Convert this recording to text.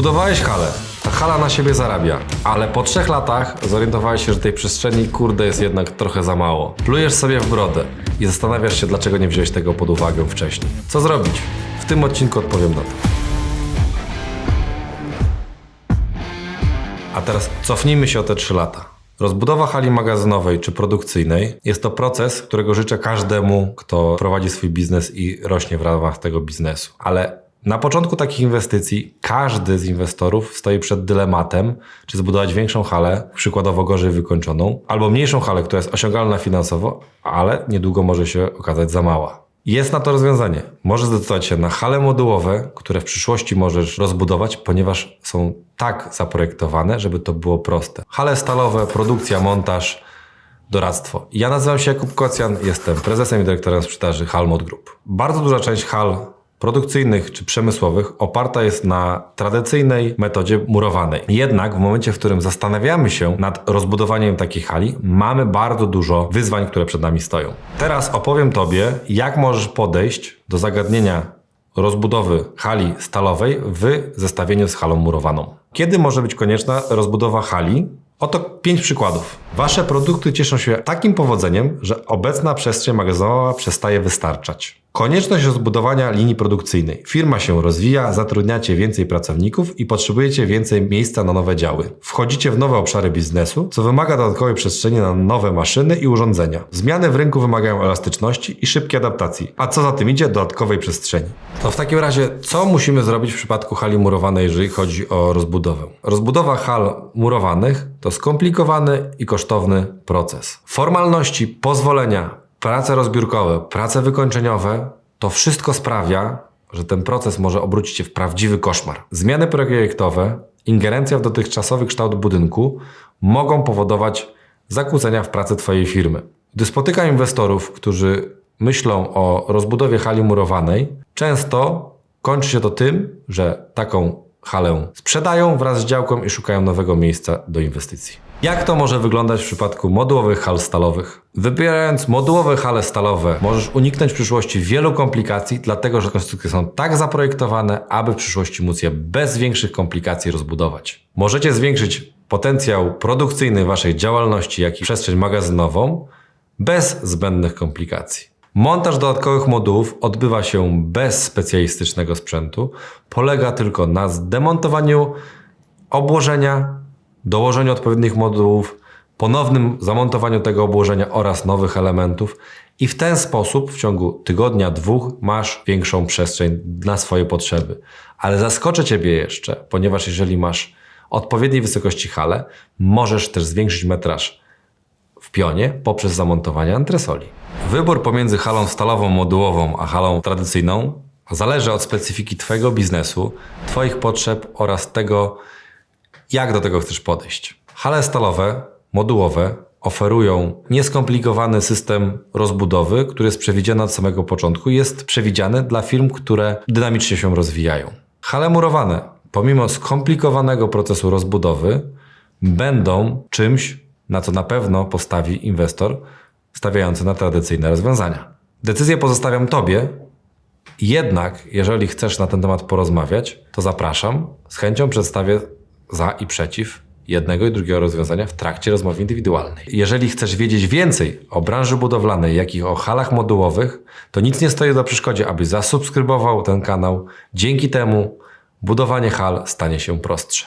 Zbudowałeś halę. Ta hala na siebie zarabia, ale po trzech latach zorientowałeś się, że tej przestrzeni kurde jest jednak trochę za mało. Plujesz sobie w brodę i zastanawiasz się, dlaczego nie wziąłeś tego pod uwagę wcześniej. Co zrobić? W tym odcinku odpowiem na to. A teraz cofnijmy się o te 3 lata. Rozbudowa hali magazynowej czy produkcyjnej jest to proces, którego życzę każdemu, kto prowadzi swój biznes i rośnie w ramach tego biznesu. Ale na początku takich inwestycji każdy z inwestorów stoi przed dylematem, czy zbudować większą halę, przykładowo gorzej wykończoną, albo mniejszą halę, która jest osiągalna finansowo, ale niedługo może się okazać za mała. Jest na to rozwiązanie. Możesz zdecydować się na hale modułowe, które w przyszłości możesz rozbudować, ponieważ są tak zaprojektowane, żeby to było proste. Hale stalowe, produkcja, montaż, doradztwo. Ja nazywam się Jakub Kocjan, jestem prezesem i dyrektorem sprzedaży Halmod Group. Bardzo duża część hal produkcyjnych czy przemysłowych oparta jest na tradycyjnej metodzie murowanej. Jednak w momencie, w którym zastanawiamy się nad rozbudowaniem takiej hali, mamy bardzo dużo wyzwań, które przed nami stoją. Teraz opowiem Tobie, jak możesz podejść do zagadnienia rozbudowy hali stalowej w zestawieniu z halą murowaną. Kiedy może być konieczna rozbudowa hali? Oto pięć przykładów. Wasze produkty cieszą się takim powodzeniem, że obecna przestrzeń magazynowa przestaje wystarczać. Konieczność rozbudowania linii produkcyjnej. Firma się rozwija, zatrudniacie więcej pracowników i potrzebujecie więcej miejsca na nowe działy. Wchodzicie w nowe obszary biznesu, co wymaga dodatkowej przestrzeni na nowe maszyny i urządzenia. Zmiany w rynku wymagają elastyczności i szybkiej adaptacji, a co za tym idzie, dodatkowej przestrzeni. To w takim razie, co musimy zrobić w przypadku hali murowanej, jeżeli chodzi o rozbudowę? Rozbudowa hal murowanych to skomplikowany i kosztowny proces. Formalności, pozwolenia, prace rozbiórkowe, prace wykończeniowe, to wszystko sprawia, że ten proces może obrócić się w prawdziwy koszmar. Zmiany projektowe, ingerencja w dotychczasowy kształt budynku mogą powodować zakłócenia w pracy Twojej firmy. Gdy spotykam inwestorów, którzy myślą o rozbudowie hali murowanej, często kończy się to tym, że taką halę sprzedają wraz z działką i szukają nowego miejsca do inwestycji. Jak to może wyglądać w przypadku modułowych hal stalowych? Wybierając modułowe hale stalowe, możesz uniknąć w przyszłości wielu komplikacji, dlatego że konstrukcje są tak zaprojektowane, aby w przyszłości móc je bez większych komplikacji rozbudować. Możecie zwiększyć potencjał produkcyjny waszej działalności, jak i przestrzeń magazynową bez zbędnych komplikacji. Montaż dodatkowych modułów odbywa się bez specjalistycznego sprzętu. Polega tylko na zdemontowaniu obłożenia, dołożeniu odpowiednich modułów, ponownym zamontowaniu tego obłożenia oraz nowych elementów i w ten sposób w ciągu tygodnia, dwóch masz większą przestrzeń na swoje potrzeby. Ale zaskoczę Ciebie jeszcze, ponieważ jeżeli masz odpowiedniej wysokości hale, możesz też zwiększyć metraż w pionie poprzez zamontowanie antresoli. Wybór pomiędzy halą stalową modułową a halą tradycyjną zależy od specyfiki Twojego biznesu, Twoich potrzeb oraz tego, jak do tego chcesz podejść. Hale stalowe, modułowe oferują nieskomplikowany system rozbudowy, który jest przewidziany od samego początku jest przewidziany dla firm, które dynamicznie się rozwijają. Hale murowane, pomimo skomplikowanego procesu rozbudowy, będą czymś, na co na pewno postawi inwestor stawiający na tradycyjne rozwiązania. Decyzję pozostawiam Tobie, jednak jeżeli chcesz na ten temat porozmawiać, to zapraszam. Z chęcią przedstawię za i przeciw jednego i drugiego rozwiązania w trakcie rozmowy indywidualnej. Jeżeli chcesz wiedzieć więcej o branży budowlanej, jak i o halach modułowych, to nic nie stoi na przeszkodzie, abyś zasubskrybował ten kanał. Dzięki temu budowanie hal stanie się prostsze.